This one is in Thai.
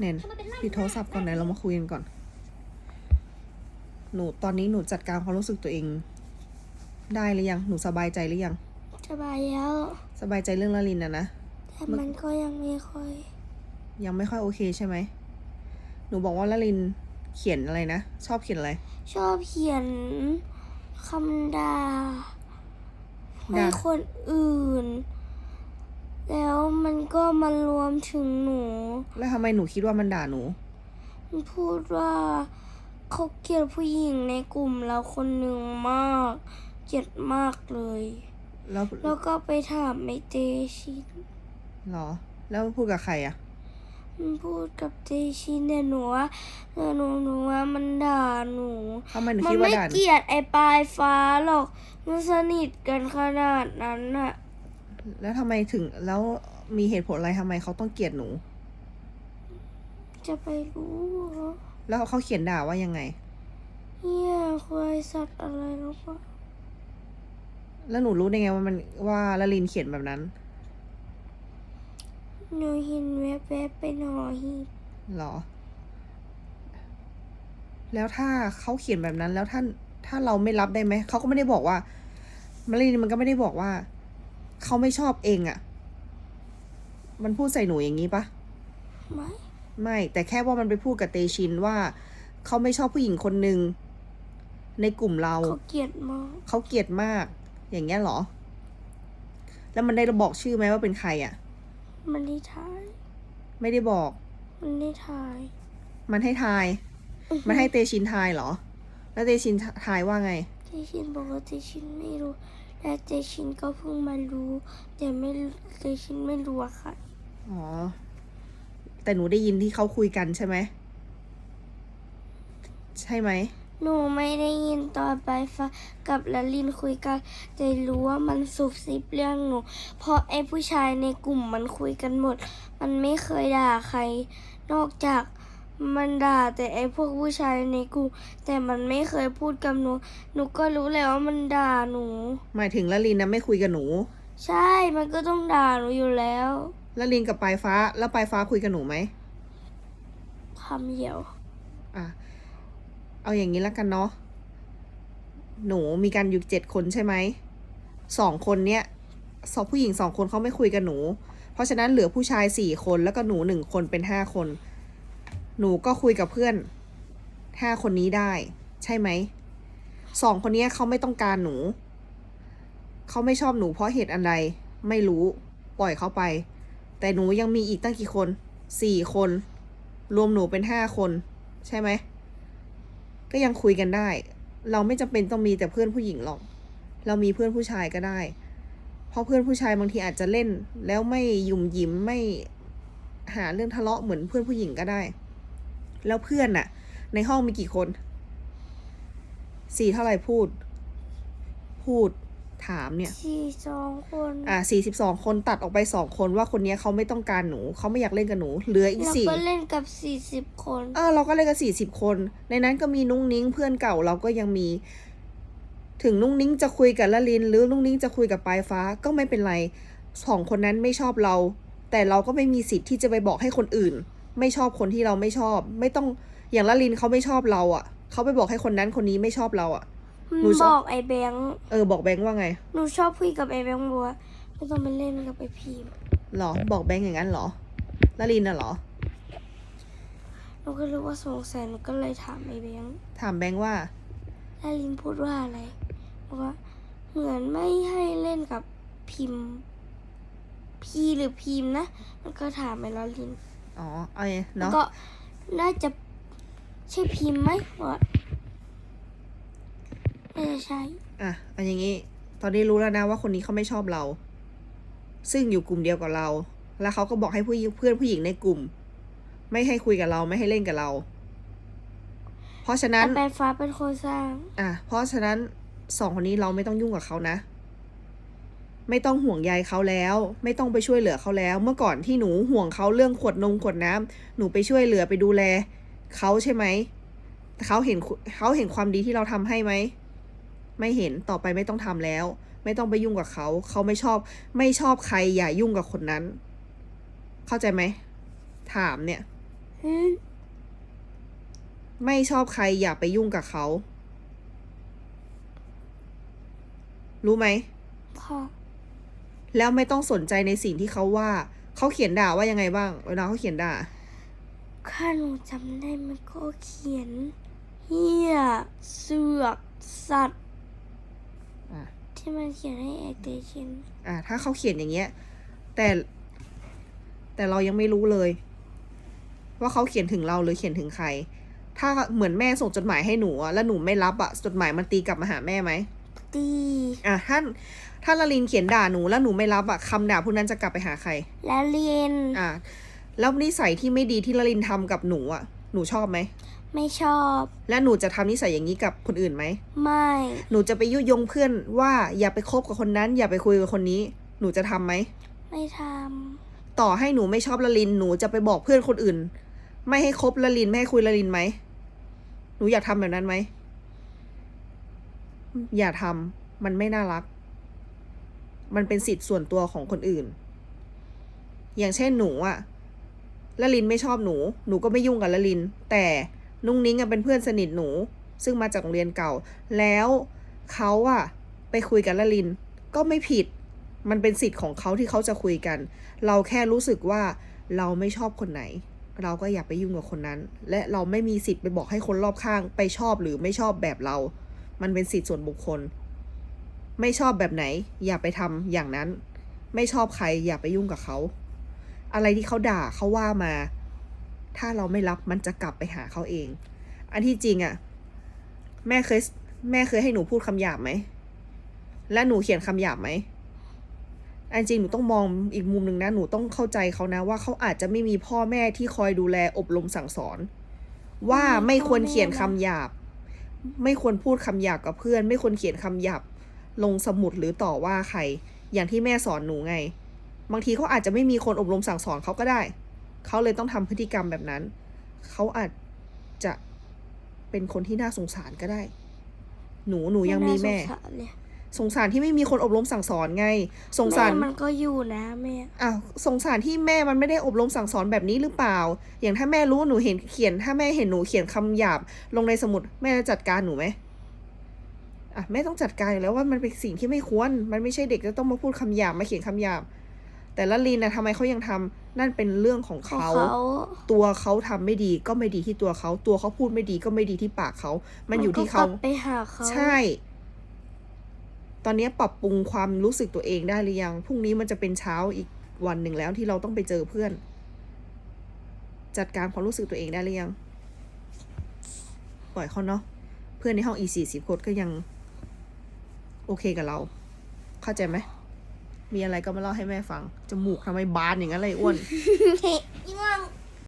เน้นปิดโทรศัพท์ก่อนไหนเรามาคุยกันก่อน หนูตอนนี้หนูจัดการความรู้สึกตัวเอง ได้หรือยัง หนูสบายใจหรือยัง สบายแล้ว สบายใจเรื่องละลินนะนะ แต่มันก็ยังไม่ค่อย ยังไม่ค่อยโอเคใช่ไหม หนูบอกว่าละลินเขียนอะไรนะ ชอบเขียนอะไร ชอบเขียนคำด่าให้ด่าคนอื่น แล้วมันก็มารวมถึงหนู แล้วทำไมหนูคิดว่ามันด่าหนู มันพูดว่าเขาเกลียดผู้หญิงในกลุ่มเราคนหนึ่งมาก เกลียดมากเลย แล้วแล้วก็ไปถามไอเตชินหรอ แล้วพูดกับใครอะมันพูดกับเตชินแต่หนูว่าแต่หนูหนูว่ามันด่าหนูทำไมหนูมัคิดว่าไม่ด่าหนู เกลียดไอ้ปลายฟ้าหรอก มันสนิทกันขนาดนั้นน่ะ แล้วทำไมถึงแล้วมีเหตุผลอะไรทำไมเขาต้องเกลียดหนู จะไปรู้เหรอแล้วเขาเขียนด่าว่ายังไงเนี่ยควายสัตว์อะไรหรือเปล่าแล้วหนูรู้ได้ไงว่ามันว่าละลินเขียนแบบนั้นหนูเห็นแวบๆเป็นหอหีบหรอ แล้วถ้าเขาเขียนแบบนั้นแล้วท่านถ้าเราไม่รับได้ไหมเขาก็ไม่ได้บอกว่ามารีนมันก็ไม่ได้บอกว่า เขาไม่ชอบเองอะ่ะ มันพูดใส่หนูอย่างนี้ปะไหมไม่ แต่แค่ว่ามันไปพูดกับเตชินว่า เขาไม่ชอบผู้หญิงคนหนึ่งในกลุ่มเรา เขาเกลียดมากเขาเกลียดมาก อย่างเงี้ยเหรอ แล้วมันได้บอกชื่อไหมว่าเป็นใครอะ่ะ มันได้ถ่าย ไม่ได้บอก มันได้ถ่าย มันให้ทาย มันให้เตชินทายเหรอ แล้วเตชินทายว่าไงเจชินบอกว่าเจชินไม่รู้ และเจชินก็เพิ่งมารู้ แต่ไม่รู้เจชินไม่รู้อะค่ะ อ๋อ แต่หนูได้ยินที่เขาคุยกันใช่ไหม ใช่ไหม หนูไม่ได้ยินตอนไปฟ้ากับละลินคุยกัน แต่รู้ว่ามันสุบซิบเรื่องหนู เพราะไอ้ผู้ชายในกลุ่มมันคุยกันหมด มันไม่เคยด่าใคร นอกจาก มันด่าแต่ไอ้พวกผู้ชายในกลุ่มแต่มันไม่เคยพูดกับหนู หนูก็รู้แล้วว่ามันด่าหนู หมายถึงละลินนะไม่คุยกับหนู ใช่ มันก็ต้องด่าหนูอยู่แล้วละลินกับปลายฟ้า แล้วปลายฟ้าคุยกับหนูไหมคำเดียว อะ เอาอย่างนี้แล้วกันเนาะ หนูมีกันอยู่เจ็ดคนใช่ไหม สองคนเนี้ยสองผู้หญิงสองคนเขาไม่คุยกับหนู เพราะฉะนั้นเหลือผู้ชายสี่คนแล้วก็หนูหนึ่งคนเป็นห้าคน หนูก็คุยกับเพื่อนห้าคนนี้ได้ ใช่ไหมสองคนนี้เขาไม่ต้องการหนู เขาไม่ชอบหนูเพราะเหตุอันใด ไม่รู้ ปล่อยเขาไป แต่หนูยังมีอีกตั้งกี่คนสี่คน รวมหนูเป็นห้าคน ใช่ไหม ก็ยังคุยกันได้ เราไม่จำเป็นต้องมีแต่เพื่อนผู้หญิงหรอก เรามีเพื่อนผู้ชายก็ได้ เพราะเพื่อนผู้ชายบางทีอาจจะเล่น แล้วไม่ยุ่มยิ้มไม่หาเรื่องทะเลาะเหมือนเพื่อนผู้หญิงก็ได้ แล้วเพื่อนน่ะ ในห้องมีกี่คน สี่เท่าไหร่พูด พูดถามเนี่ยสี่สองคนอะสี่สิบสองคนตัดออกไปสองคนว่าคนเนี้ยเขาไม่ต้องการหนูเขาไม่อยากเล่นกับหนู เหลืออีกแล้วสี่ก็เล่นกับสี่สิบคนเออเราก็เล่นกันสี่สิบคน ในนั้นก็มีนุ้งนิ้งเพื่อนเก่าเราก็ยังมี ถึงนุ้งนิ้งจะคุยกับละลิน หรือนุ้งนิ้งจะคุยกับปลายฟ้าก็ไม่เป็นไรสองคนนั้นไม่ชอบเรา แต่เราก็ไม่มีสิทธิ์ที่จะไปบอกให้คนอื่น ไม่ชอบคนที่เราไม่ชอบ ไม่ต้องอย่างละลินเขาไม่ชอบเราอะ่ะเขาไปบอกให้คนนั้นคนนี้ไม่ชอบเราอะ่ะ หนูชบอบอกไอ้แบงค์เออบอกแบงค์ว่าไงหนูชอบคุยกับไอ้แบงค์บัวาไม่ต้องไปเล่นกับไอ้พีมหรอ บอกแบงค์อย่างนั้นเหรอละลินน่ะเหรอ หนูก็รู้ว่าสงสัยหนูก็เลยถามไอ้แบงค์ถามแบงค์ว่า แล้วลินพูดว่าอะไรบอกว่าเหมือนไม่ให้เล่นกับพิมพ์ พีหรือพิมพ์นะ มันก็ถามไปแล้วลิน อ๋อเอาไงแล้วเนาะก็น่าจะใช่พิมพ์ไหมว่าน่าจะใช่อะเอาอย่างงี้ ตอนนี้รู้แล้วนะว่าคนนี้เขาไม่ชอบเรา ซึ่งอยู่กลุ่มเดียวกับเรา แล้วเขาก็บอกให้ผู้หญิงเพื่อนผู้หญิงในกลุ่ม ไม่ให้คุยกับเราไม่ให้เล่นกับเรา เพราะฉะนั้น แต่แปลฟ้าเป็นคนสร้าง อะเพราะฉะนั้นสองคนนี้เราไม่ต้องยุ่งกับเขานะ ไม่ต้องห่วงใยเขาแล้ว ไม่ต้องไปช่วยเหลือเขาแล้ว เมื่อก่อนที่หนูห่วงเขาเรื่องขวดนมขวดน้ำหนูไปช่วยเหลือไปดูแลเขาใช่ไหมแต่เขาเห็นเขาเห็นความดีที่เราทำให้ไหมไม่เห็นต่อไปไม่ต้องทำแล้ว ไม่ต้องไปยุ่งกับเขา เขาไม่ชอบ ไม่ชอบใครอย่ายุ่งกับคนนั้น เข้าใจไหมถามเนี่ยอืมไม่ชอบใครอย่าไปยุ่งกับเขา รู้ไหมค่ะ แล้วไม่ต้องสนใจในสิ่งที่เขาว่า เขาเขียนด่าว่ายังไงบ้างเวลาเขาเขียนด่าข้าหนูจำได้มันก็เขียนเฮียเสือกสัตว์อะที่มันเขียนให้เอกเตชินอะถ้าเขาเขียนอย่างเงี้ย แต่ แต่เรายังไม่รู้เลย ว่าเขาเขียนถึงเราหรือเขียนถึงใคร ถ้าเหมือนแม่ส่งจดหมายให้หนูอะแล้วหนูไม่รับอะจดหมายมันตีกลับมาหาแม่ไหมตีอะถ้า ถ้าลลินเขียนด่าหนูแล้วหนูไม่รับอะคำด่าพวกนั้นจะกลับไปหาใครและเรียนอะแล้วนิสัยที่ไม่ดีที่ลลินทำกับหนูอะหนูชอบไหม ไม่ชอบ และหนูจะทำนิสัยอย่างนี้กับคนอื่นไหม ไม่ หนูจะไปยุยงเพื่อนว่าอย่าไปคบกับคนนั้น อย่าไปคุยกับคนนี้ หนูจะทำไหม ไม่ทต่อให้หนูไม่ชอบละลิน หนูจะไปบอกเพื่อนคนอื่น ไม่ให้คบละลิน ไม่ให้คุยละลินไหม หนูอยากทำแบบนั้นไหม อย่าทำมันไม่น่ารัก มันเป็นสิทธิ์ส่วนตัวของคนอื่น อย่างเช่นหนูอะละลินไม่ชอบหนู หนูก็ไม่ยุ่งกับละลิน แต่นุ้งนิ้งอะเป็นเพื่อนสนิทหนู ซึ่งมาจากโรงเรียนเก่า แล้วเขาอะไปคุยกับละลิน ก็ไม่ผิด มันเป็นสิทธิ์ของเขาที่เขาจะคุยกัน เราแค่รู้สึกว่าเราไม่ชอบคนไหน เราก็อย่าไปยุ่งกับคนนั้น และเราไม่มีสิทธิ์ไปบอกให้คนรอบข้าง ไปชอบหรือไม่ชอบแบบเรา มันเป็นสิทธิ์ส่วนบุคคล ไม่ชอบแบบไหน อย่าไปทำอย่างนั้น ไม่ชอบใคร อย่าไปยุ่งกับเขา อะไรที่เขาด่าเขาว่ามา ถ้าเราไม่รับมันจะกลับไปหาเขาเอง อันที่จริงอะ่ะ แม่เคยแม่เคยให้หนูพูดคำหยาบไหม และหนูเขียนคำหยาบไหมอันจริงหนูต้องมองอีกมุมหนึ่งนะหนูต้องเข้าใจเขานะ ว่าเขาอาจจะไม่มีพ่อแม่ที่คอยดูแลอบรมสั่งสอน ว่าไม่ควรเขียนคำหยาบ ไม่ควรพูดคำหยาบกับเพื่อน ไม่ควรเขียนคำหยาบ ลงสมุดหรือต่อว่าใคร อย่างที่แม่สอนหนูไง บางทีเขาอาจจะไม่มีคนอบรมสั่งสอนเขาก็ได้ เขาเลยต้องทำพฤติกรรมแบบนั้น เขาอาจจะเป็นคนที่น่าสงสารก็ได้ หนูหนูำยังมีแม่ไน่าสงสารเลยสงสารที่ไม่มีคนอบรมสั่งสอนไง สงสารแม่มันก็อยู่นะแม่อ้าวสงสารที่แม่มันไม่ได้อบรมสั่งสอนแบบนี้หรือเปล่า อย่างถ้าแม่รู้ว่าหนูเห็นเขียน ถ้าแม่เห็นหนูเขียนคำหยาบลงในสมุดแม่จะจัดการหนูไหม อะแม่ต้องจัดการอยู่แล้วว่ามันเป็นสิ่งที่ไม่ควร มันไม่ใช่เด็กจะต้องมาพูดคำหยาบมาเขียนคำหยาบ แต่ละลีนนะทำไมเขายังทำนั่นเป็นเรื่องของของเขาเขา ตัวเขาทำไม่ดีก็ไม่ดีที่ตัวเขา ตัวเขาพูดไม่ดีก็ไม่ดีที่ปากเขา มันอยู่ที่ก็เขากลับไปหาเขาใช่ ตอนนี้ปรับปรุงความรู้สึกตัวเองได้หรือยัง พรุ่งนี้มันจะเป็นเช้าอีกวันหนึ่งแล้วที่เราต้องไปเจอเพื่อน จัดการความรู้สึกตัวเองได้หรือยัง ปล่อยเขาเนาะ เพื่อนในห้องอีสี่สิบคนก็ยัง โอเคกับเรา เข้าใจไหม มีอะไรก็มาเล่าให้แม่ฟัง จมูกทำไมบานอย่างนั้นเลยอ้วน ง่วง